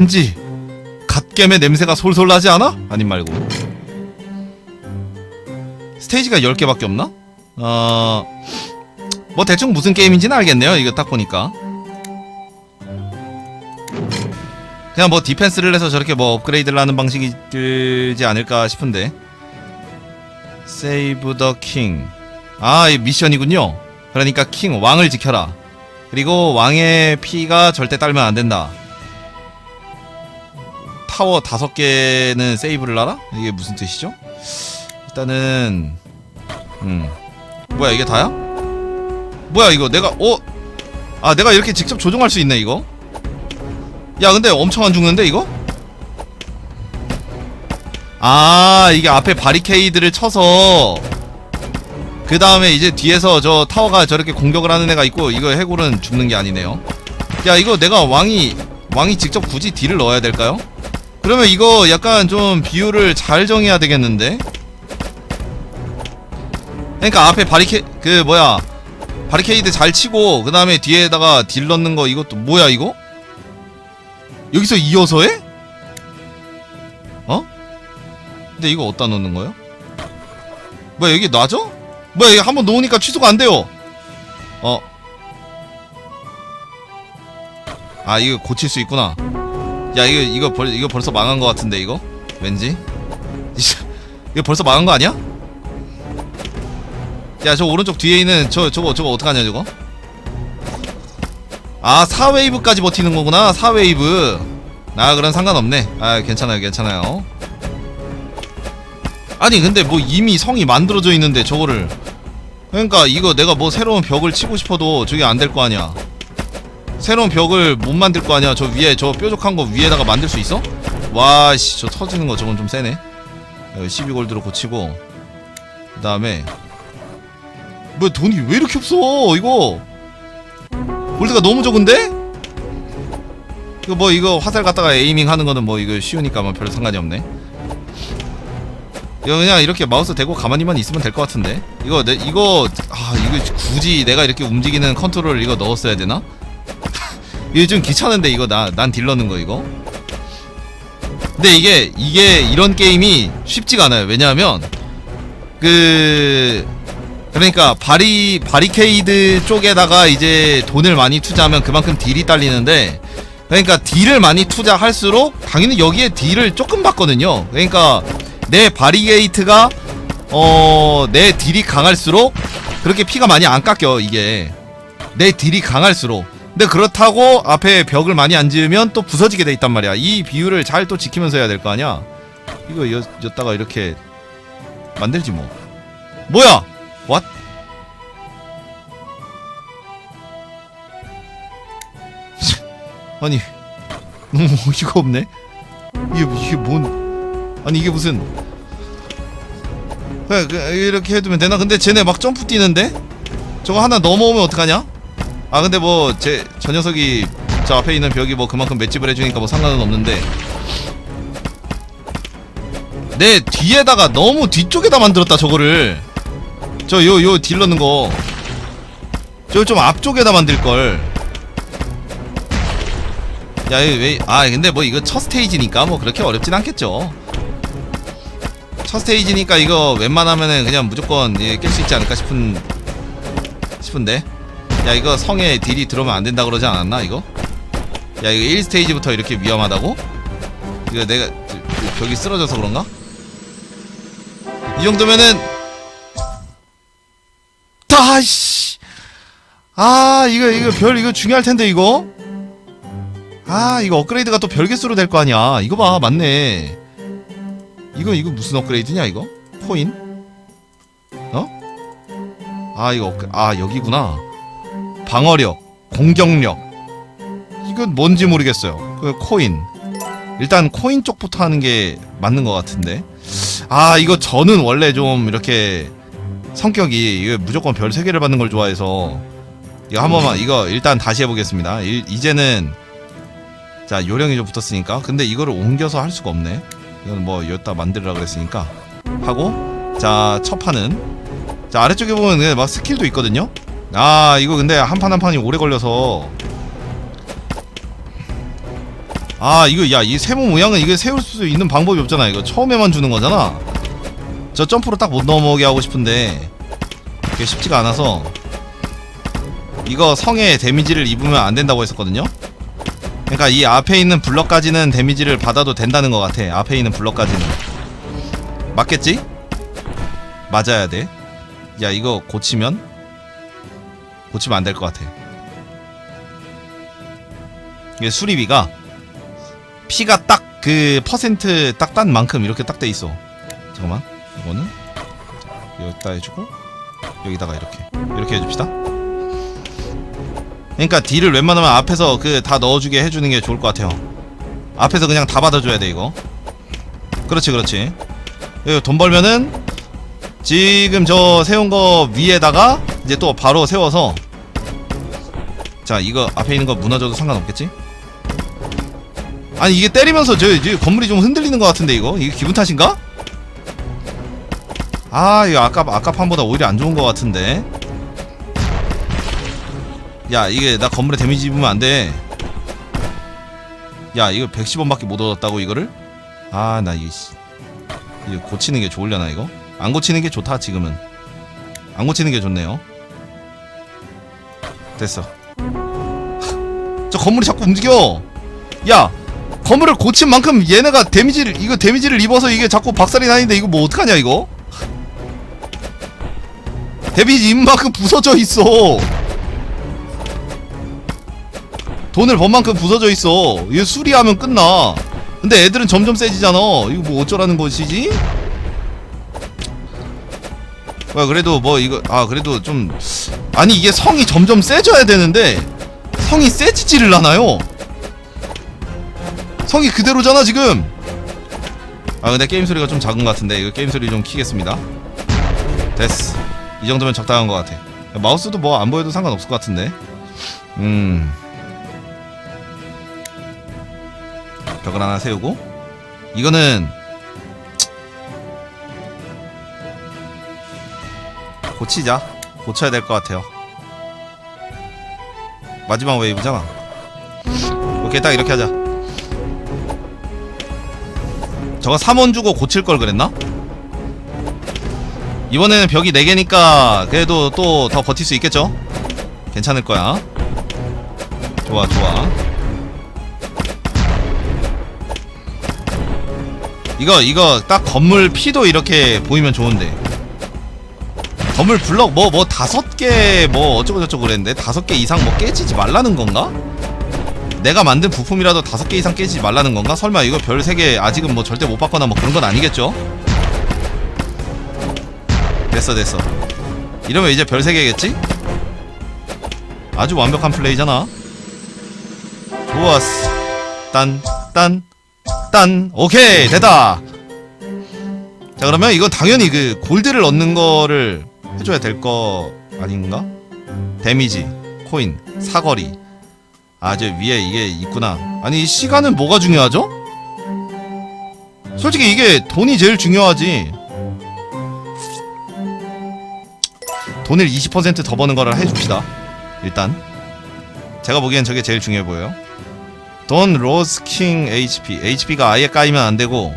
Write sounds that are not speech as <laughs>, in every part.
왠지 갓겜의 냄새가 솔솔 나지 않아? 아님 말고 스테이지가 10개밖에 없나? 어... 뭐 대충 무슨 게임인지는 알겠네요 이거 딱 보니까 그냥 뭐 디펜스를 해서 저렇게 뭐 업그레이드를 하는 방식이 들지 않을까 싶은데 세이브 더 킹. 아, 이 미션이군요. 그러니까 킹 왕을 지켜라. 그리고 왕의 피가 절대 딸면 안 된다. 타워 다섯 개는 세이브를 하라? 이게 무슨 뜻이죠? 일단은 음 뭐야 이게 다야? 뭐야 이거 내가 어? 아 내가 이렇게 직접 조종할 수 있네 이거? 야 근데 엄청 안 죽는데 이거? 아 이게 앞에 바리케이드를 쳐서 그 다음에 이제 뒤에서 저 타워가 저렇게 공격을 하는 애가 있고 이거 해골은 죽는 게 아니네요 야 이거 내가 왕이 왕이 직접 굳이 딜을 넣어야 될까요? 그러면 이거 약간 좀 비율을 잘 정해야 되겠는데 그러니까 앞에 바리케 그 뭐야 바리케이드 잘 치고 그 다음에 뒤에다가 딜 넣는 거 이것도 뭐야 이거? 여기서 이어서 해? 어? 근데 이거 어디다 넣는 거예요? 뭐야 여기 놔줘? 뭐야 이거 한번 놓으니까 취소가 안 돼요 어. 아 이거 고칠 수 있구나 야 이거 이거 벌 이거 벌써 망한 거 같은데 이거? 왠지? 이거 벌써 망한 거 아니야? 야 저 오른쪽 뒤에 있는 저 저거 저거 어떡하냐 저거? 아 4웨이브까지 버티는 거구나 4웨이브. 아 그럼 상관없네. 아 괜찮아요 괜찮아요. 아니 근데 뭐 이미 성이 만들어져 있는데 저거를. 그러니까 이거 내가 뭐 새로운 벽을 치고 싶어도 저게 안 될 거 아니야 새로운 벽을 못 만들 거 아니야 저 위에 저 뾰족한 거 위에다가 만들 수 있어? 와씨 저 터지는 거 저건 좀 세네 12골드로 고치고 그 다음에 뭐 돈이 왜 이렇게 없어 이거 골드가 너무 적은데? 이거 뭐 이거 화살 갖다가 에이밍 하는 거는 뭐 이거 쉬우니까 뭐별 상관이 없네 이거 그냥 이렇게 마우스 대고 가만히만 있으면 될 것 같은데 이거 내 이거 아 이거 굳이 내가 이렇게 움직이는 컨트롤 이거 넣었어야 되나? 좀 귀찮은데 이거 나 난딜 넣는 거 이거? 근데 이게 이게 이런 게임이 쉽지가 않아요. 왜냐하면 그 그러니까 바리 바리케이드 쪽에다가 이제 돈을 많이 투자하면 그만큼 딜이 딸리는데 그러니까 딜을 많이 투자할수록 당연히 여기에 딜을 조금 받거든요. 그러니까 내 바리게이트가 어 내 딜이 강할수록 그렇게 피가 많이 안 깎여 이게. 내 딜이 강할수록 근데 그렇다고 앞에 벽을 많이 안 지으면 또 부서지게 돼 있단 말이야. 이 비율을 잘 또 지키면서 해야 될 거 아니야? 이거 여, 였다가 이렇게 만들지 뭐. 뭐야? 왓? <laughs> 아니 너무 어이가 없네? 이게 이게 뭔 아니 이게 무슨? 이렇게 해두면 되나? 근데 쟤네 막 점프 뛰는데? 저거 하나 넘어오면 어떡하냐 아 근데 뭐 제 저 녀석이 저 앞에 있는 벽이 뭐 그만큼 맷집을 해주니까 뭐 상관은 없는데 내 뒤에다가 너무 뒤쪽에다 만들었다 저거를 저 요 요 딜 넣는 거. 저 좀 앞쪽에다 만들 걸. 야, 이거 왜? 아, 근데 뭐 이거 첫 스테이지니까 뭐 그렇게 어렵진 않겠죠. 첫 스테이지니까 이거 웬만하면은 그냥 무조건 깰수 있지 않을까 싶은 싶은데. 야, 이거 성에 딜이 들어오면 안 된다 그러지 않았나 이거? 야, 이거 1스테이지부터 이렇게 위험하다고? 이거 내가 저- 저- 벽이 쓰러져서 그런가? 이 정도면은 다씨 아 이거 이거 별 이거 중요할 텐데 이거 아 이거 업그레이드가 또 별 개수로 될 거 아니야 이거 봐 맞네 이거 이거 무슨 업그레이드냐 이거 코인 어? 아 이거 업그... 아 여기구나 방어력 공격력. 이건 뭔지 모르겠어요. 그 코인. 일단 코인 쪽부터 하는 게 맞는 것 같은데. 아 이거 저는 원래 좀 이렇게 성격이 이거 무조건 별 3개를 받는 걸 좋아해서 이거 한 번만 이거 일단 다시 해보겠습니다. 일, 이제는 자 요령이 좀 붙었으니까. 근데 이거를 옮겨서 할 수가 없네. 이건 뭐 여기다 만들으라 그랬으니까. 하고 자 첫 판은 자 아래쪽에 보면 막 스킬도 있거든요 아 이거 근데 한 판 한 판이 오래 걸려서. 아 이거 야 이 세모 모양은 이게 세울 수 있는 방법이 없잖아. 이거 처음에만 주는 거잖아. 저 점프로 딱 못 넘어오게 하고 싶은데 이게 쉽지가 않아서 이거 성에 데미지를 입으면 안 된다고 했었거든요. 그러니까 이 앞에 있는 블럭까지는 데미지를 받아도 된다는 것 같아. 앞에 있는 블럭까지는. 맞겠지? 맞아야 돼야 이거 고치면 고치면 안 될 것 같아 이게 수리비가 피가 딱 그 퍼센트 딱 딴 만큼 이렇게 딱 돼 있어. 잠깐만. 이거는 자, 여기다 해주고 여기다가 이렇게 이렇게 해줍시다. 그러니까 딜을 웬만하면 앞에서 그 다 넣어주게 해주는 게 좋을 것 같아요. 앞에서 그냥 다 받아줘야 돼 이거. 그렇지 그렇지. 돈 벌면은 지금 저 세운 거 위에다가 이제 또 바로 세워서 자 이거 앞에 있는 거 무너져도 상관없겠지? 아니 이게 때리면서 저, 저 건물이 좀 흔들리는 것 같은데 이거 이게 기분 탓인가? 아 이거 아까 아까 판보다 오히려 안 좋은 것 같은데 야 이게 나 건물에 데미지 입으면 안 돼 야 이거 110원밖에 못 얻었다고 이거를? 아 나 이거 씨 이거 고치는 게 좋으려나 이거? 안 고치는 게 좋다 지금은 안 고치는 게 좋네요 됐어. 저 건물이 자꾸 움직여. 야 건물을 고친 만큼 얘네가 데미지를 이거 데미지를 입어서 이게 자꾸 박살이 나는데 이거 뭐 어떡하냐 이거? 데미지 입은 만큼 부서져 있어. 돈을 번 만큼 부서져 있어. 이거 수리하면 끝나. 근데 애들은 점점 세지잖아. 이거 뭐 어쩌라는 것이지? 와 그래도 뭐 이거 아 그래도 좀 아니 이게 성이 점점 세져야 되는데 성이 세지지를 않아요. 성이 그대로잖아 지금. 아 근데 게임 소리가 좀 작은 것 같은데 이거 게임 소리 좀 키겠습니다. 됐어 이 정도면 적당한 것 같아. 마우스도 뭐 안 보여도 상관없을 것 같은데. 음. 벽을 하나 세우고. 이거는 고치자. 고쳐야 될 것 같아요. 마지막 웨이브잖아. 오케이 딱 이렇게 하자. 저거 3원 주고 고칠 걸 그랬나? 이번에는 벽이 4개니까 그래도 또 더 버틸 수 있겠죠? 괜찮을 거야. 좋아 좋아. 이거 이거 딱 건물 피도 이렇게 보이면 좋은데 건물 블럭 뭐 뭐 다섯 개 뭐 어쩌고 저쩌고 그랬는데 다섯 개 이상 뭐 깨지지 말라는 건가? 내가 만든 부품이라도 다섯 개 이상 깨지지 말라는 건가? 설마 이거 별 세 개 아직은 뭐 절대 못 받거나 뭐 그런 건 아니겠죠? 됐어 됐어 이러면 이제 별 세 개겠지? 아주 완벽한 플레이잖아 좋았어 딴 딴 딴 오케이 됐다 자 그러면 이건 당연히 그 골드를 얻는 거를 해줘야 될 거 아닌가? 데미지 코인 사거리. 아 저 위에 이게 있구나. 아니 이 시간은 뭐가 중요하죠? 솔직히 이게 돈이 제일 중요하지. 돈을 20%더 버는 거를 해줍시다. 일단. 제가 보기엔 저게 제일 중요해 보여요. 돈 로스킹 HP HP가 아예 까이면 안 되고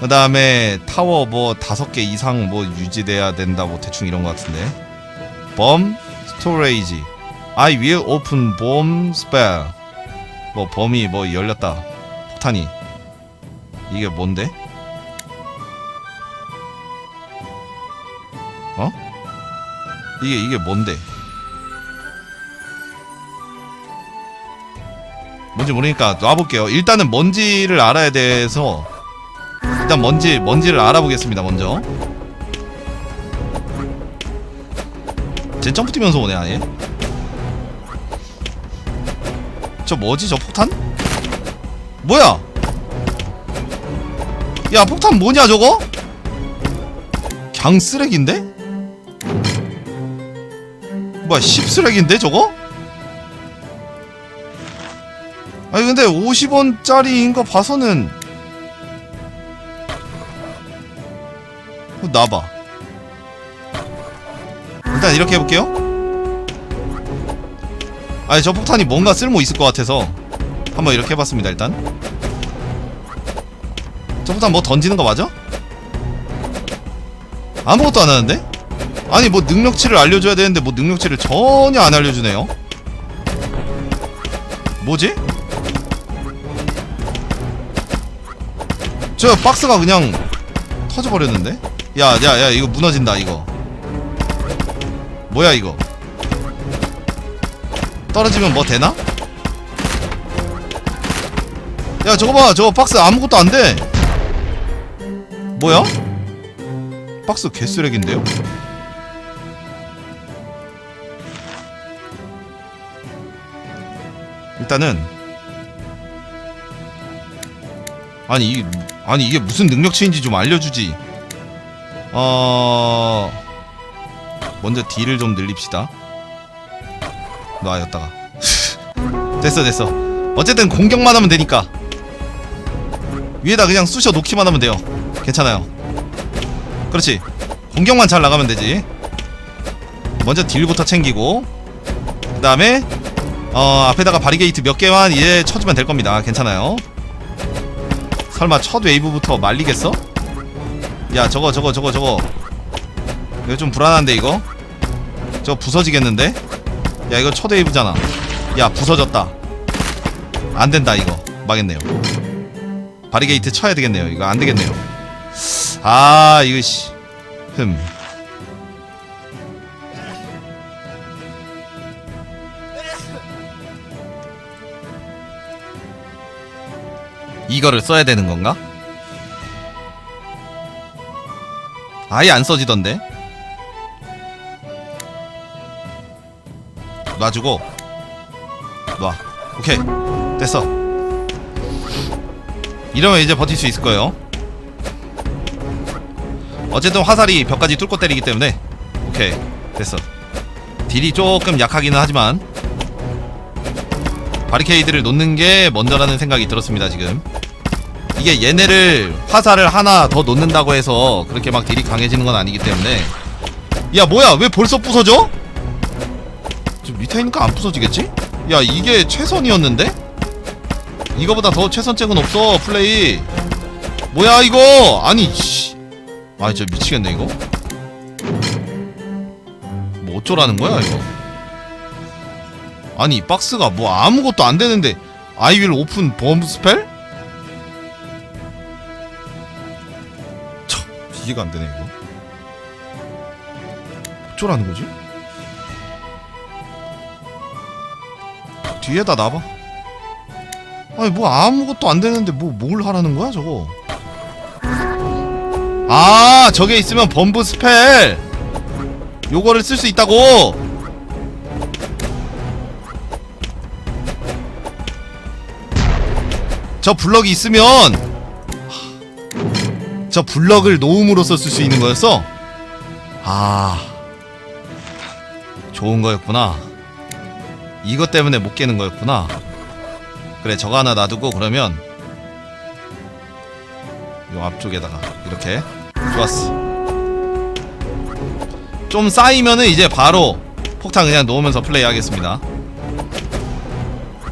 그 다음에 타워 뭐 다섯 개 이상 뭐 유지돼야 된다 뭐 대충 이런 거 같은데 범 스토레이지 I will open bomb spell 뭐 범이 뭐 열렸다 폭탄이 이게 뭔데? 어? 이게 이게 뭔데? 뭔지 모르니까 놔볼게요. 일단은 뭔지를 알아야 돼서 일단 뭔지 뭔지를 알아보겠습니다. 먼저. 쟤 점프 뛰면서 오네 아예. 저 뭐지 저 폭탄? 뭐야? 야 폭탄 뭐냐 저거? 강 쓰레기인데? 뭐야 씹쓰레기인데 저거? 아니 근데 50원짜리인 거 봐서는 어, 나봐 일단 이렇게 해볼게요 아니 저 폭탄이 뭔가 쓸모 있을 것 같아서 한번 이렇게 해봤습니다 일단 저부터 뭐 던지는 거 맞아? 아무것도 안 하는데? 아니 뭐 능력치를 알려줘야 되는데 뭐 능력치를 전혀 안 알려주네요 뭐지? 저 박스가 그냥 터져버렸는데? 야, 야, 야, 이거 무너진다, 이거. 뭐야, 이거? 떨어지면 뭐 되나? 야, 저거 봐, 저거 박스 아무것도 안 돼. 뭐야? 박스 개쓰레기인데요? 일단은 아니 이 아니 이게 무슨 능력치인지 좀 알려주지. 어 먼저 딜을 좀 늘립시다. 놔였다가 <laughs> 됐어 됐어. 어쨌든 공격만 하면 되니까 위에다 그냥 쑤셔 놓기만 하면 돼요. 괜찮아요. 그렇지. 공격만 잘 나가면 되지. 먼저 딜부터 챙기고 그 다음에 어 앞에다가 바리게이트 몇 개만 이제 쳐주면 될 겁니다. 괜찮아요. 설마 첫 웨이브부터 말리겠어? 야 저거 저거 저거 저거. 이거 좀 불안한데 이거? 저거 부서지겠는데? 야 이거 첫 웨이브잖아. 야 부서졌다. 안된다 이거. 망했네요. 바리게이트 쳐야 되겠네요. 이거 안되겠네요. 아 이거 씨 흠. 이거를 써야 되는 건가? 아예 안 써지던데. 놔주고. 놔. 오케이. 됐어. 이러면 이제 버틸 수 있을 거예요. 어쨌든 화살이 벽까지 뚫고 때리기 때문에. 오케이. 됐어. 딜이 조금 약하기는 하지만 바리케이드를 놓는 게 먼저라는 생각이 들었습니다 지금 이게 얘네를 화살을 하나 더 놓는다고 해서 그렇게 막 딜이 강해지는 건 아니기 때문에 야 뭐야 왜 벌써 부서져? 좀 밑에 있니까 안 부서지겠지? 야 이게 최선이었는데? 이거보다 더 최선책은 없어 플레이 뭐야 이거 아니 씨. 아 진짜 미치겠네 이거 뭐 어쩌라는 거야 이거 아니 이 박스가 뭐 아무것도 안 되는데 I will open? 참 이해가 안 되네 이거. 어쩌라는 거지? 뒤에다 놔봐. 아니 뭐 아무것도 안 되는데 뭐 뭘 하라는 거야 저거? 아 저게 있으면 범브 스펠! 요거를 쓸 수 있다고! 저 블럭이 있으면 저 블럭을 놓음으로써 쓸 수 있는 거였어? 아 좋은 거였구나. 이것 때문에 못 깨는 거였구나. 그래 저거 하나 놔두고 그러면 요 앞쪽에다가 이렇게. 좋았어. 좀 쌓이면은 이제 바로 폭탄 그냥 놓으면서 플레이 하겠습니다.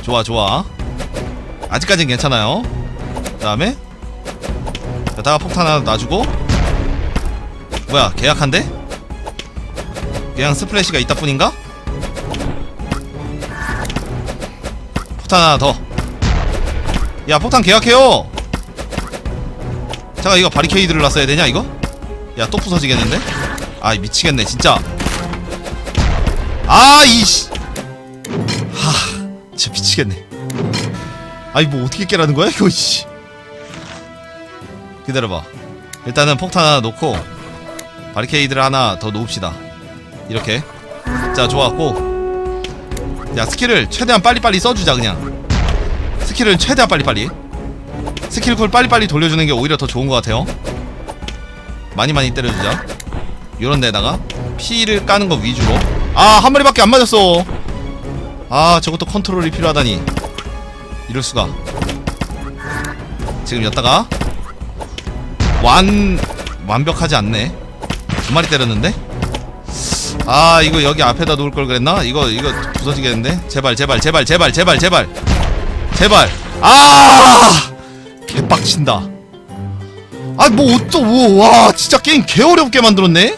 좋아 좋아. 아직까진 괜찮아요. 그 다음에 여기다가 폭탄 하나 놔주고 뭐야 계약한데? 그냥 스플래시가 있다 뿐인가? 폭탄 하나 더. 야, 폭탄 계약해요. 잠깐 이거 바리케이드를 놨어야 되냐 이거? 야, 또 부서지겠는데? 아, 미치겠네 진짜. 아, 이씨. 하, 진짜 미치겠네. 아이 뭐 어떻게 깨라는 거야 이거 씨. 기다려봐. 일단은 폭탄 하나 놓고 바리케이드를 하나 더 놓읍시다. 이렇게. 자, 좋았고. 야 스킬을 최대한 빨리빨리 써주자 그냥 스킬을 최대한 빨리빨리 스킬쿨 빨리빨리 돌려주는 게 오히려 더 좋은 것 같아요 많이 많이 때려주자 요런 데다가 피를 까는 거 위주로 아 한 마리밖에 안 맞았어 아 저것도 컨트롤이 필요하다니 이럴 수가 지금 여다가 완 완벽하지 않네. 두 마리 때렸는데? 아 이거 여기 앞에다 놓을 걸 그랬나? 이거 이거 부서지겠는데? 제발 제발 제발 제발 제발 제발. 제발. 아! 개빡친다. 아뭐 진짜 게임 개 어렵게 만들었네